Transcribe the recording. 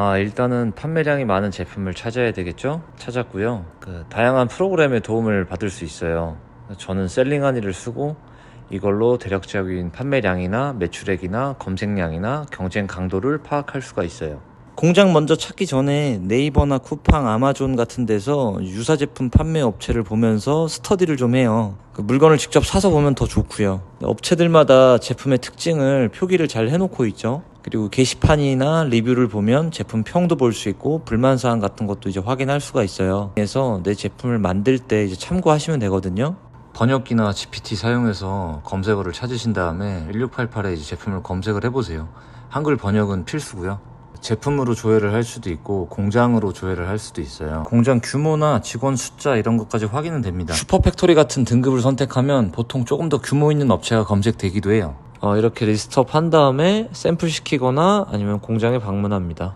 아, 일단은 판매량이 많은 제품을 찾아야 되겠죠? 찾았고요. 그 다양한 프로그램의 도움을 받을 수 있어요. 저는 셀링하니를 쓰고 이걸로 대략적인 판매량이나 매출액이나 검색량이나 경쟁 강도를 파악할 수가 있어요. 공장 먼저 찾기 전에 네이버나 쿠팡, 아마존 같은 데서 유사 제품 판매 업체를 보면서 스터디를 좀 해요. 그 물건을 직접 사서 보면 더 좋고요. 업체들마다 제품의 특징을 표기를 잘 해놓고 있죠. 그리고 게시판이나 리뷰를 보면 제품 평도 볼 수 있고 불만 사항 같은 것도 이제 확인할 수가 있어요. 그래서 내 제품을 만들 때 이제 참고하시면 되거든요. 번역기나 GPT 사용해서 검색어를 찾으신 다음에 1688에 이제 제품을 검색을 해보세요. 한글 번역은 필수고요. 제품으로 조회를 할 수도 있고 공장으로 조회를 할 수도 있어요. 공장 규모나 직원 숫자 이런 것까지 확인은 됩니다. 슈퍼팩토리 같은 등급을 선택하면 보통 조금 더 규모 있는 업체가 검색되기도 해요. 어, 이렇게 리스트업 한 다음에 샘플 시키거나 아니면 공장에 방문합니다.